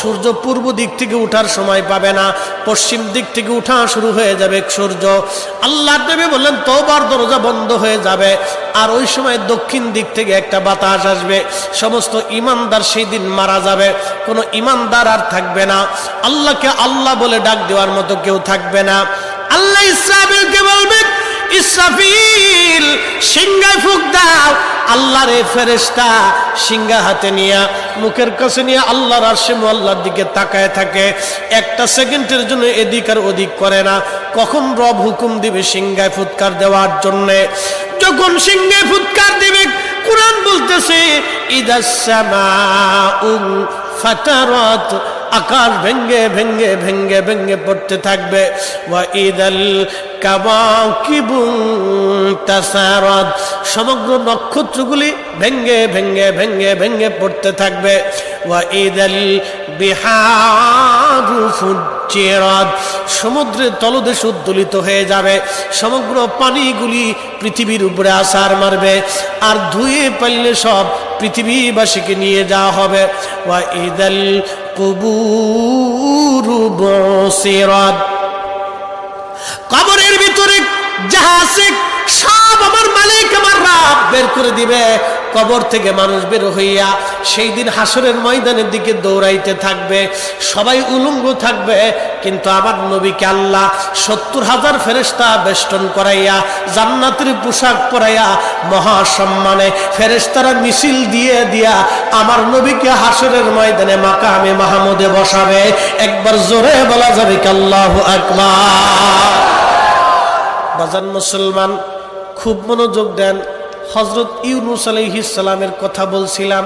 সূর্য পূর্ব দিক থেকে উঠার সময় পাবে না। পশ্চিম দিক থেকে উঠা শুরু হয়ে যাবে সূর্য। আল্লাহ নবী বললেন, তোবার দরজা বন্ধ হয়ে যাবে আর ওই সময় দক্ষিণ দিক থেকে একটা বাতাস আসবে। সমস্ত ইমানদার সেই দিন মারা যাবে। কোনো ইমানদার আর থাকবে না। আল্লাহকে আল্লাহ বলে ডাক দেওয়ার মতো কেউ থাকবে না। আল্লাহ ইসরাফিলকে বলবেন, ইসরাফিল, সিংহায় ফুক দাও আল্লাহর এই ফেরেশতা সিংহা হাতে নিয়ে মুখের কাছে নিয়ে আল্লাহর আরশে আল্লাহর দিকে তাকায় থাকে। একটা সেকেন্ডের জন্য এদিক আর ওদিক করে না। কখন রব হুকুম দিবে সিংহায় ফুৎকার দেওয়ার জন্যে? যখন সিংহায় ফুৎকার দিবে, কোরআন বলতেছে ইদাসামাউন ফাতারাত আকাশ ভেঙ্গে ভেঙ্গে ভেঙ্গে ভেঙ্গে পড়তে থাকবে। ওয়া ইদাল কাবাকিবুন তাসারাত সমগ্র নক্ষত্রগুলি ভেঙ্গে ভেঙ্গে ভেঙ্গে ভেঙ্গে পড়তে থাকবে। ওয়া ইদাল বিহারু ফুজ্জিরাত। সমুদ্রের তলদেশ উদ্দোলিত হয়ে যাবে। সমগ্র পানিগুলি পৃথিবীর উপরে আসার মারবে। আর ধুয়ে পারলে সব পৃথিবীবাসীকে নিয়ে যাওয়া হবে। ওয়া ইদাল কুবুরু বসিরাত। কবরের ভিতরে যাহা বেষ্টন করাইয়া, জান্নাতের পোশাক পরাইয়া মহাসম্মানে ফেরেস্তারা মিছিল দিয়ে দিয়া আমার নবীকে হাসরের ময়দানে মাকামে মাহমুদে বসাবে। একবার জোরে বলা যাবে কি আল্লাহ আকবার। বাজান মুসলমান, খুব মনোযোগ দেন। হজরত ইউনুস আলহিসালামের কথা বলছিলাম।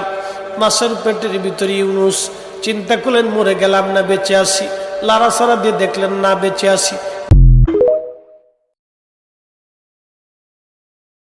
মাছের পেটের ভিতরে ইউনুস, চিন্তা করলেন, মরে গেলাম না, বেঁচে আসি লারা সারা দিয়ে দেখলেন, না, বেঁচে আসি